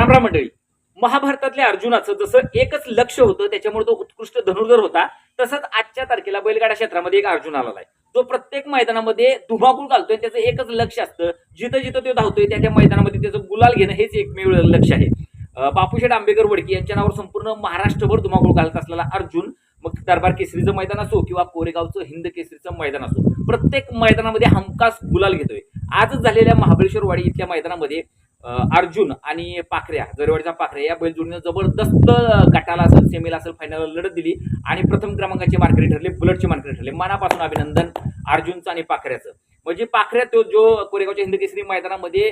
रामराम मंडळी. महाभारतातल्या अर्जुनाचं जसं एकच लक्ष होतं त्याच्यामुळे तो उत्कृष्ट धनुर्धर होता तसंच आजच्या तारखेला बैलगाडा क्षेत्रामध्ये एक अर्जुन आलेला आहे जो प्रत्येक मैदानामध्ये धुमाकूळ घालतोय त्याचं एकच लक्ष असतं. जिथं जिथं तो धावतोय त्या त्या मैदानामध्ये त्याचं गुलाल घेणं हेच एकमेव लक्ष आहे. बापूशेठ आंबेकर वडकी यांच्या नावावर संपूर्ण महाराष्ट्रभर धुमाकूळ घालत असलेला अर्जुन मग दरबार केसरीचं मैदान असो किंवा कोरेगावचं हिंद केसरीचं मैदान असो प्रत्येक मैदानामध्ये हमखास गुलाल घेतोय. आजच झालेल्या महाबळेश्वर वाडी इथल्या मैदानामध्ये अर्जुन आणि पाखऱ्या जरवाडीचा पाखऱ्या या बैलजोडीनं जबरदस्त गटाला असेल सेमीला असेल फायनलला लढत दिली. आणि प्रथम क्रमांकाचे मार्केट ठरले बुलटचे मार्केट ठरले. मनापासून अभिनंदन अर्जुनचं आणि पाखऱ्याचं. म्हणजे पाखऱ्या तो जो कोरेगावच्या हिंद केसरी मैदानामध्ये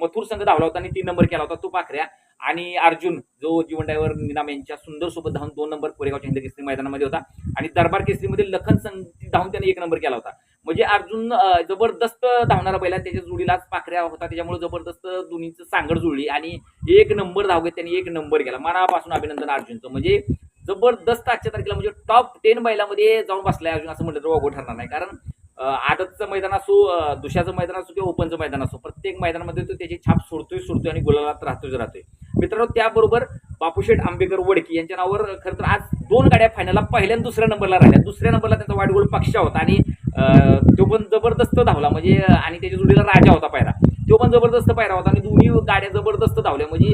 मथुर संघ धावला होता आणि तीन नंबर केला होता तो पाखऱ्या आणि अर्जुन जो जीवन ड्रायव्हर निनाम यांच्या सुंदर सोबत धावून दोन नंबर कोरेगावच्या हिंद केसरी मैदानामध्ये होता. आणि दरबार केसरीमध्ये लखन संघ धावून त्याने एक नंबर केला होता. म्हणजे अर्जुन जबरदस्त धावणारा बैला त्याच्या जोडीलाच पाखऱ्या होता. त्याच्यामुळे जबरदस्त दोन्हीचं सांगड जुळली आणि एक नंबर धावत त्यांनी एक नंबर केला. मनापासून अभिनंदन अर्जुनचं. म्हणजे जबरदस्त आजच्या तारखेला म्हणजे टॉप टेन बैलामध्ये जाऊन बसलाय अर्जुन असं म्हटलं तर वागो ठरणार नाही. कारण आदतचं मैदान असो दुशाचं मैदान असो किंवा ओपनचं मैदान असो प्रत्येक मैदानामध्ये तो त्याची छाप सोडतोय सोडतोय आणि गुलालात राहतोय राहतोय. मित्रांनो त्याबरोबर बापूशेठ आंबेकर वडकी यांच्या नावावर खरं तर आज दोन गाड्या फायनलला पहिल्या दुसऱ्या नंबरला राहिल्या. दुसऱ्या नंबरला त्यांचा वाईट गोल पक्षा होता आणि तो पण जबरदस्त धावला. म्हणजे आणि त्याच्या जोडीला राजा होता पायरा तो पण जबरदस्त पायरा होता. आणि दोन्ही गाड्या जबरदस्त धावल्या. म्हणजे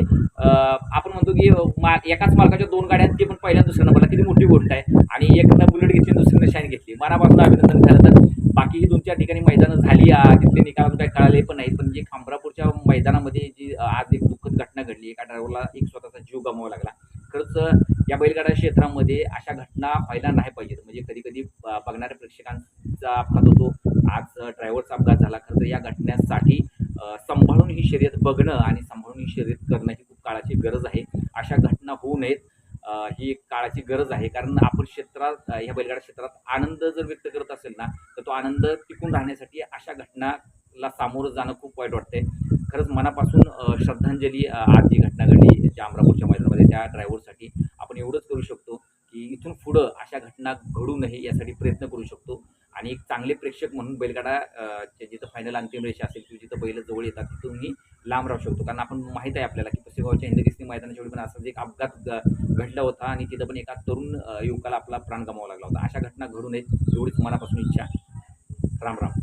आपण म्हणतो की मा- एकाच मार्गाच्या दोन गाड्या आहेत, ते पण पहिल्या दुसऱ्या नंबरला. किती मोठी गोष्ट आहे. आणि एकनं बुलेट घेतली दुसऱ्यानं शाईन घेतली. मनापासून अभिनंदन झालं तर. बाकीही दोन चार ठिकाणी मैदानं झाली. आ, तिथले निकाल काय काही कळाले पण नाहीत. पण जे खामरापूरच्या मैदानामध्ये जी आज एक दुःखद घटना घडली. एका ड्रायव्हरला एक स्वतःचा जीव गमावा लागला. खरंच या बैलगाडा क्षेत्रामध्ये अशा घटना व्हायला नाही पाहिजेत. म्हणजे कधी कधी बघणाऱ्या प्रेक्षकांचा अपघात होतो. आज ड्रायव्हरचा अपघात झाला. खरं तर या घटनेसाठी सांभाळून ही शर्यत बघणं आणि सांभाळून ही शर्यत करणं ही खूप काळाची गरज आहे. अशा घटना होऊ नयेत ही एक काळाची गरज आहे. कारण आपण क्षेत्रात ह्या बैलगाडा क्षेत्रात आनंद जर व्यक्त करत असेल ना तर तो आनंद टिकून राहण्यासाठी अशा घटनाला सामोरं जाणं खूप वाईट वाटतंय. खरंच मनापासून श्रद्धांजली आज जी घटना घडली जामरापूरच्या अमरापूरच्या त्या ड्रायव्हरसाठी आपण एवढंच करू शकतो की इथून पुढं अशा घटना घडू नये यासाठी प्रयत्न करू शकतो. आणि एक चांगले प्रेक्षक म्हणून बैलगाडा जिथं फायनल अंतिम रेषा असेल किंवा जिथं बैल जवळ येतात तिथूनही लांब राहू शकतो. कारण आपण माहीत आहे आपल्याला की पुसेगावच्या हिंदकेसरी मैदानाच्या वेळी पण असाच एक अपघात घडला होता आणि तिथं पण एका तरुण युवकाला आपला प्राण गमावा लागला होता. अशा घटना घडू नयेत एवढीच मनापासून इच्छा. राम राम.